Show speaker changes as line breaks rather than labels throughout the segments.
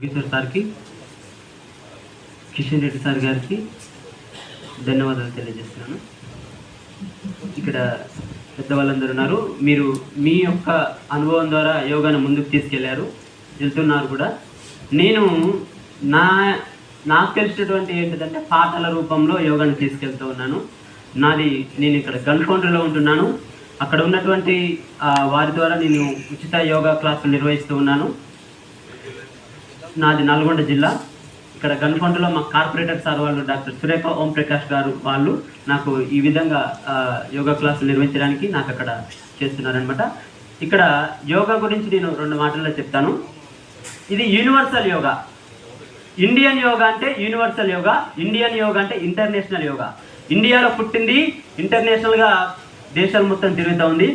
కిషోర్ సార్కి కిషన్ రెడ్డి సార్ గారికి ధన్యవాదాలు తెలియజేస్తున్నాను. ఇక్కడ పెద్దవాళ్ళందరూ ఉన్నారు. మీరు మీ యొక్క అనుభవం ద్వారా యోగాను ముందుకు తీసుకెళ్ళారు. వెళ్తున్నారు కూడా. నేను నా నాకు తెలిసినటువంటి ఏంటిదంటే పాటల రూపంలో యోగాను తీసుకెళ్తూ ఉన్నాను. నాది నేను ఇక్కడ గన్కొండలో ఉంటున్నాను. అక్కడ ఉన్నటువంటి వారి ద్వారా నేను ఉచిత యోగా క్లాసులు నిర్వహిస్తూ ఉన్నాను. నాది నల్గొండ జిల్లా. ఇక్కడ గన్కొండలో మా కార్పొరేటర్ సార్ వాళ్ళు డాక్టర్ సురేఖ ఓం ప్రకాష్ గారు వాళ్ళు నాకు ఈ విధంగా యోగా క్లాసులు నిర్వహించడానికి నాకు అక్కడ చేస్తున్నారనమాట ఇక్కడ యోగా గురించి నేను రెండు మాటల్లో చెప్తాను. ఇది యూనివర్సల్ యోగా. ఇండియన్ యోగా అంటే యూనివర్సల్ యోగా ఇండియన్ యోగా అంటే ఇంటర్నేషనల్ యోగా. ఇండియాలో పుట్టింది ఇంటర్నేషనల్గా దేశాలు మొత్తం తిరుగుతూ ఉంది.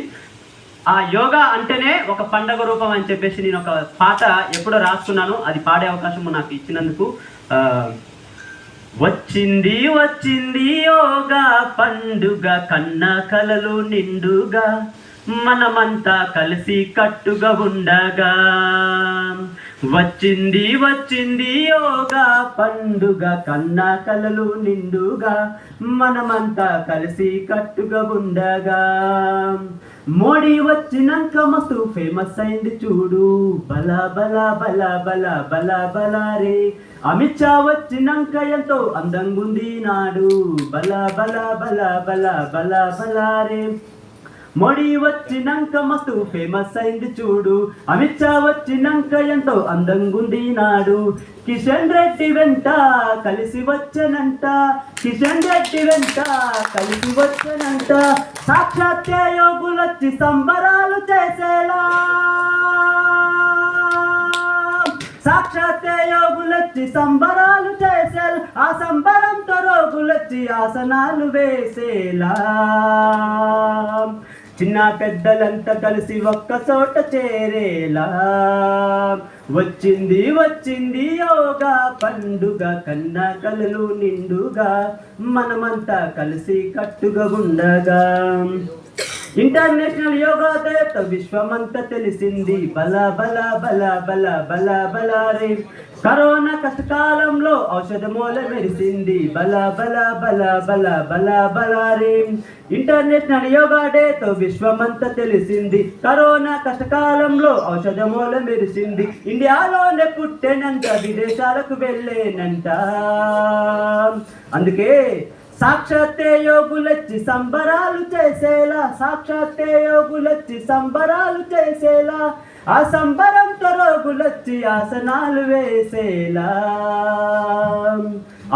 ఆ యోగా అంటేనే ఒక పండగ రూపం అని చెప్పేసి నేను ఒక పాట ఎప్పుడో రాసుకున్నాను అది పాడే అవకాశం నాకు ఇచ్చినందుకు వచ్చింది వచ్చింది యోగా పండుగ కన్న కలలు నిండుగా. మనమంతా కలిసి కట్టుగా ఉండగా. వచ్చింది వచ్చింది యోగా పండుగ కన్నా కలలు నిండుగా. మనమంతా కలిసి కట్టుగా ఉండగా. మోడీ వచ్చినాక మస్తు ఫేమస్ అయింది చూడు. బల బల బల బల బల బల రే. అమిత్ షా వచ్చినాక ఎంతో అందంగుంది నాడు. బల బల బల బల బల బల రే. మోడీ వచ్చినాక మస్తు ఫేమస్ అయింది చూడు. అమిత్ షా వచ్చినాక ఎంతో అందంగుంది నాడు కిషన్ రెడ్డి వెంట కలిసి వచ్చనంట. కిషన్ రెడ్డి వెంట కలిసి వచ్చనంట. సాక్షాత్ యోగులొచ్చి సంబరాలు చేసేలా. సాక్షాత్ యోగులొచ్చి సంబరాలు చేసేలా. ఆ సంబరంతో రోగులొచ్చి ఆసనాలు వేసేలా. చిన్న పెద్దలంతా కలిసి ఒక్క చోట చేరేలా. వచ్చింది వచ్చింది యోగా పండుగ కన్న కలలు నిండుగా మనమంతా కలిసి కట్టుగా ఉండగా. ఇంటర్నేషనల్ యోగా దేత విశ్వమంతా తెలిసింది బల బల బల బల బల బల రే కరోనా కష్టకాలంలో ఔషధమూల మెరిసింది బల బల బల బల బల బల రే ఇంటర్నేషనల్ యోగా డేతో విశ్వమంతా తెలిసింది కరోనా కష్టకాలంలో ఔషధమూల మెరిసింది ఇండియాలోనే పుట్టేనంట విదేశాలకు వెళ్ళేనంట అందుకే సాక్షాత్తే యోగులొచ్చి సంబరాలు చేసేలా సాక్షాత్తే యోగులొచ్చి సంబరాలు చేసేలా ఆ సంబరంతో రోగులొచ్చి ఆసనాలు వేసేలా.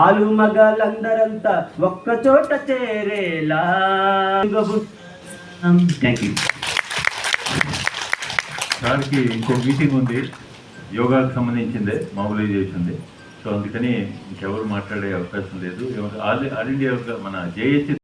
ఆలు మగాళ్ళందరంతా ఒక్క చోట చేరేలా థ్యాంక్ యూ
సార్కి ఇంకో మీటింగ్ ఉంది. యోగాకు సంబంధించిందే మొబిలైజేషన్ది సో అందుకని ఇంకెవరు మాట్లాడే అవకాశం లేదు. ఆల్ ఆల్ ఇండియా యొక్క మన జేఏసీ